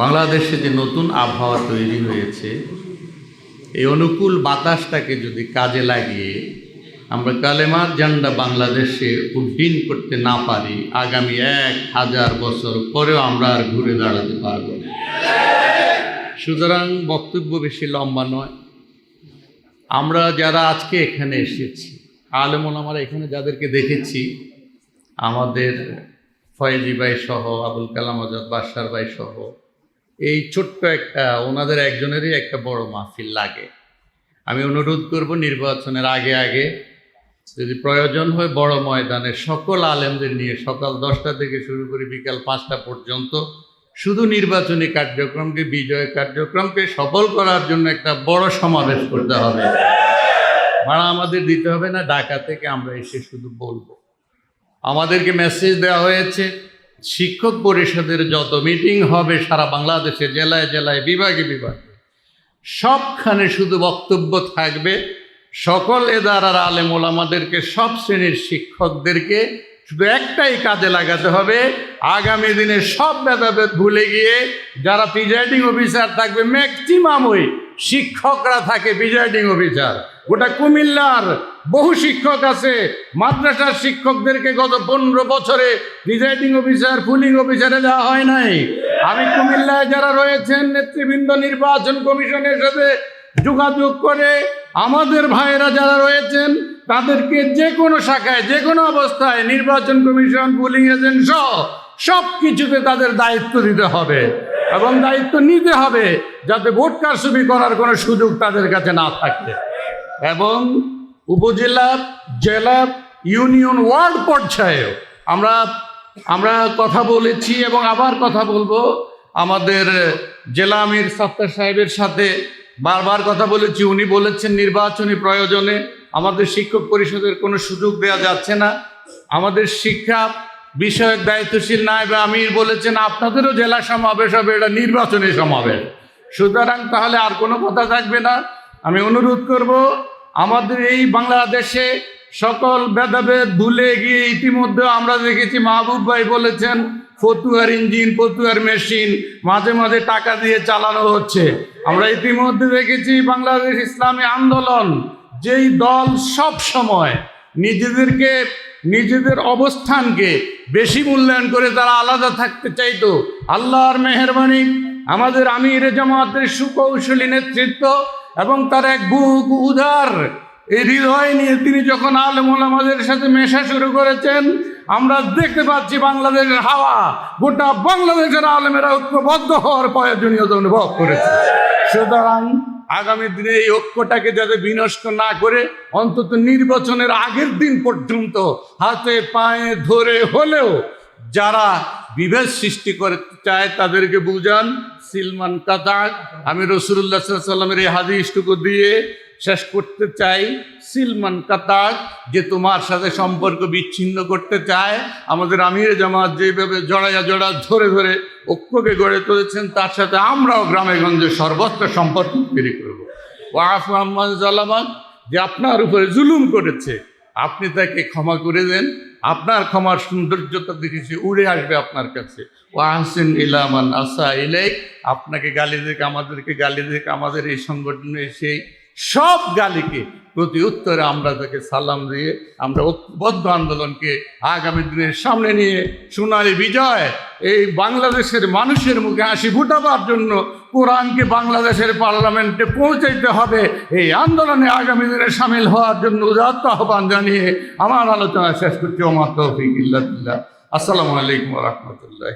বাংলাদেশে যে নতুন আবহাওয়া তৈরি হয়েছে, এই অনুকূল বাতাসটাকে যদি কাজে লাগিয়ে আমরা কালেমার জান্ডা বাংলাদেশে উড্ডীন করতে না পারি, আগামী এক হাজার বছর পরেও আমরা আর ঘুরে দাঁড়াতে পারব সুতরাং বক্তব্য বেশি লম্বা নয়। আমরা যারা আজকে এখানে এসেছি আলেমন আমরা এখানে যাদেরকে দেখেছি, আমাদের ফয়েজি ভাই সহ, আবুল কালাম আজাদ বাসার ভাই সহ এই ছোট্ট একটা, ওনাদের একজনেরই একটা বড় মাহফিল লাগে। আমি অনুরোধ করব নির্বাচনের আগে আগে যদি প্রয়োজন হয় বড় ময়দানে সকল আলেমদের নিয়ে সকাল দশটা থেকে শুরু করে বিকাল পাঁচটা পর্যন্ত শুধু নির্বাচনী কার্যক্রমকে, বিজয় কার্যক্রমকে সফল করার জন্য একটা বড় সমাবেশ করতে হবে। ভাড়া আমাদের দিতে হবে না, ঢাকা থেকে আমরা এসে শুধু বলব। আমাদেরকে মেসেজ দেওয়া হয়েছে। শিক্ষক পরিষদের যত মিটিং হবে সারা বাংলাদেশে, জেলায় জেলায়, বিভাগে বিভাগে, সবখানে শুধু বক্তব্য থাকবে। সকল এদারার আলেম ওলামাদেরকে, সব শ্রেণির শিক্ষকদেরকে শুধু একটাই কাজে লাগাতে হবে। আগামী দিনে সব ভেদাভেদ ভুলে গিয়ে যারা প্রিজাইডিং অফিসার থাকবে ম্যাক্সিমাম ওই শিক্ষকরা থাকে প্রিজাইডিং অফিসার। গোটা কুমিল্লার বহু শিক্ষক আছে। মাদ্রাসার শিক্ষকদেরকে গত পনেরো বছরে প্রিজাইডিং অফিসার, পুলিং অফিসারে দেওয়া হয় নাই। আমি কুমিল্লায় যারা রয়েছেন, নেতৃবৃন্দ, নির্বাচন কমিশনের সাথে যোগাযোগ করে আমাদের ভাইয়েরা যারা রয়েছেন, তাদেরকে যে কোনো শাখায়, যে কোনো অবস্থায় নির্বাচন কমিশন, পুলিং এজেন্ট সহ সব কিছুতে তাদের দায়িত্ব দিতে হবে। এবং দায়িত্ব নিতে হবে যাতে ভোট কারসুপি করার কোনো সুযোগ তাদের কাছে না থাকে। এবং উপজেলা জেলা ইউনিয়ন, ওয়ার্ড পর্যায়েও আমরা আমরা কথা বলেছি এবং আবার কথা বলব। আমাদের জেলা আমির সত্তার সাহেবের সাথে বারবার কথা বলেছি। উনি বলেছেন নির্বাচনী প্রয়োজনে আমাদের শিক্ষক পরিষদের কোনো সুযোগ দেওয়া যাচ্ছে না। আমাদের শিক্ষা বিষয়ক দায়িত্বশীল নায়ব আমির বলেছেন, আপনাদেরও জেলা সমাবেশ হবে, এটা নির্বাচনী সমাবেশ। সুতরাং তাহলে আর কোনো কথা থাকবে না। আমি অনুরোধ করব, আমাদের এই বাংলাদেশে সকল ভেদাভেদ ভুলে গিয়ে ইতিমধ্যে আমরা দেখেছি, মাহবুব ভাই বলেছেন, ফতুয়ার ইঞ্জিন, ফতুয়ার মেশিন মাঝে মাঝে টাকা দিয়ে চালানো হচ্ছে। আমরা ইতিমধ্যে দেখেছি, বাংলাদেশ ইসলামী আন্দোলন যেই দল সব সময় নিজেদেরকে নিজেদের অবস্থানকে বেশি মূল্যায়ন করে তারা আলাদা থাকতে চাইতো। আল্লাহর মেহরবানি, আমাদের আমির জামাতের সুকৌশলী নেতৃত্ব এবং তার এক বুক উদার এই হৃদয় নিয়ে তিনি যখন আলমুল আমাদের সাথে মেশা শুরু করেছেন, আমরা দেখতে পাচ্ছি বাংলাদেশের হাওয়া গোটা বাংলাদেশের আলমেরা ঐক্যবদ্ধ হওয়ার প্রয়োজনীয়তা অনুভব করেছে। সুতরাং আগামী দিনে এই ঐক্যটাকে যাতে বিনষ্ট না করে অন্তত নির্বাচনের আগের দিন পর্যন্ত হাতে পায়ে ধরে হলেও যারা বিভেদ সৃষ্টি করতে চায় তাদেরকে বুঝান, সিলমান কাতাক আমি রসুল্লাহ সাল্লামের এই হাদিসটুকু দিয়ে শেষ করতে চাই সিলমান কাতাক যে তোমার সাথে সম্পর্ক বিচ্ছিন্ন করতে চায়। আমাদের আমির জামাত যেভাবে জড়াইয়া জড়া ধরে ধরে ঐক্যকে গড়ে তুলেছেন, তার সাথে আমরাও গ্রামে গঞ্জে সর্বত্র সম্পর্ক তৈরি করব। ওয়াফ মোহাম্মদ জালামান, যে আপনার উপরে জুলুম করেছে, আপনি তাকে ক্ষমা করে দেন। আপনার ক্ষমার সৌন্দর্যতা দেখেছি, উড়ে আসবে আপনার কাছে। ও আহসেন ইলামান আসা ইলেক আপনাকে গালি দেখে আমাদেরকে গালি দেখে আমাদের এই সংগঠনে সেই সব গালিকে প্রতি উত্তরে আমরা তাকে সালাম দিয়ে আমরা ঐক্যবদ্ধ আন্দোলনকে আগামী দিনের সামনে নিয়ে সোনালী বিজয়, এই বাংলাদেশের মানুষের মুখে হাসি ফুটাবার জন্য কোরআনকে বাংলাদেশের পার্লামেন্টে পৌঁছাইতে হবে, এই আন্দোলনে আগামী দিনে সামিল হওয়ার জন্য উদাত্ত আহ্বান জানিয়ে আমার আলোচনা শেষ করছি। ইল্লাহ আসসালামু আলাইকুম রহমতুল্লাহ